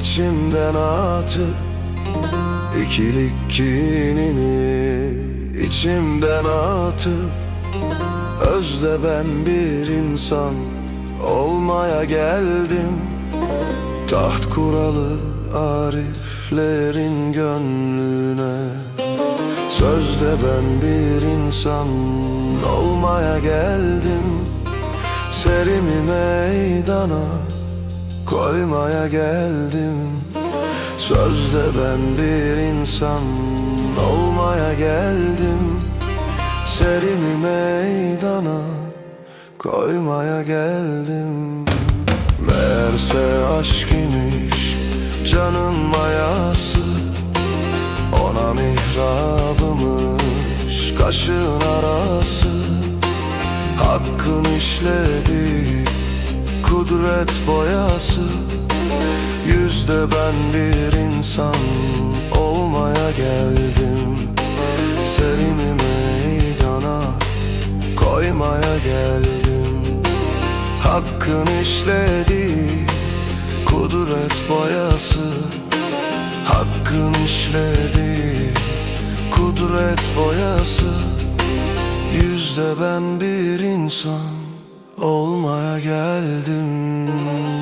içimden atıp İkilik kinini içimden atıp Özde ben bir insan olmaya geldim. Taht kuralı ariflerin gönlüne Sözde ben bir insan olmaya geldim. Serimi meydana koymaya geldim. Sözde ben bir insan olmaya geldim. Serimi meydana koymaya geldim. Meğerse aşk imiş canın mayası. Ona mihrabımış kaşın arası. Hakkın işledi kudret boyası Yüzde ben bir insan olmaya geldim. Serimi meydana koymaya geldim. Hakkın işledi kudret boyası Hakkın işledi kudret boyası Yüzde ben bir insan olmaya geldim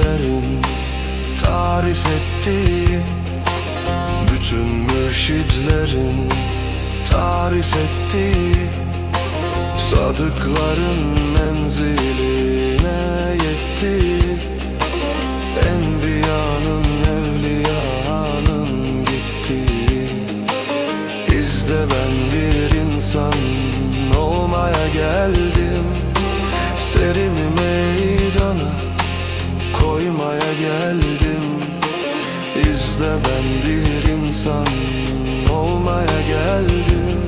mürşidlerin tarif ettiği Bütün mürşidlerin tarif ettiği Sadıkların menziline yetti. Enbiyanın evliyanın gittiği İzde ben bir insan olmaya geldim geldim. İzle ben bir insan olmaya geldim.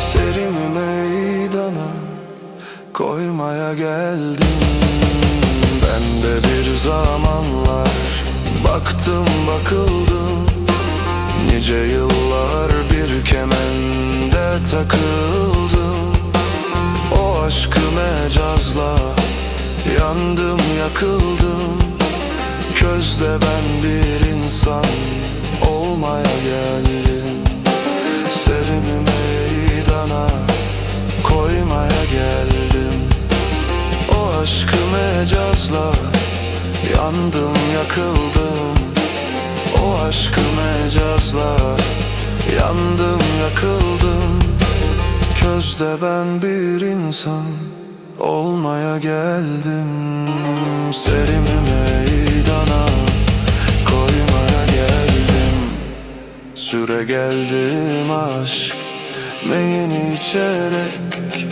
Serimi meydana koymaya geldim. Ben de bir zamanlar baktım bakıldım. Nice yıllar bir kemende takıldım. O aşkı mecazla yandım yakıldım Közde ben bir insan olmaya geldim. Serimi meydana koymaya geldim. O aşkı mecazla yandım yakıldım. O aşkı mecazla yandım yakıldım. Közde ben bir insan olmaya geldim. Serimi meydana geldim aşk meyini içerek.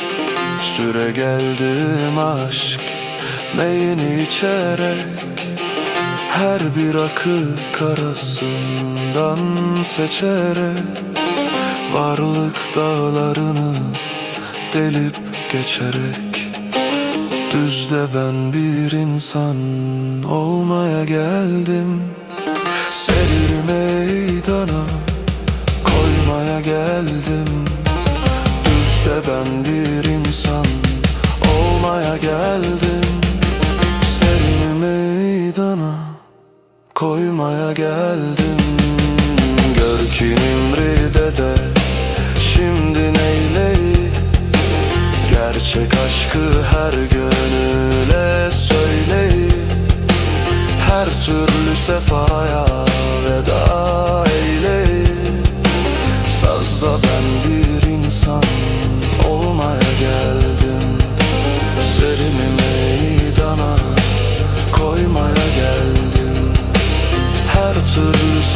Süre geldim aşk meyini içerek. Her bir akı karasından seçerek. Varlık dağlarını delip geçerek. Düzde ben bir insan olmaya geldim. Seriri meydana koymaya geldim. Gör ki Nimri'de de şimdi neyleyi Gerçek aşkı her gönüle söyleyin Her türlü sefaya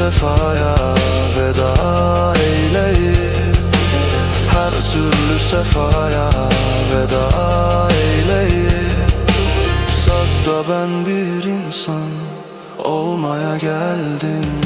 vefaya veda eyleyim. Her türlü sefaya veda eyleyim. Sazda ben bir insan olmaya geldim.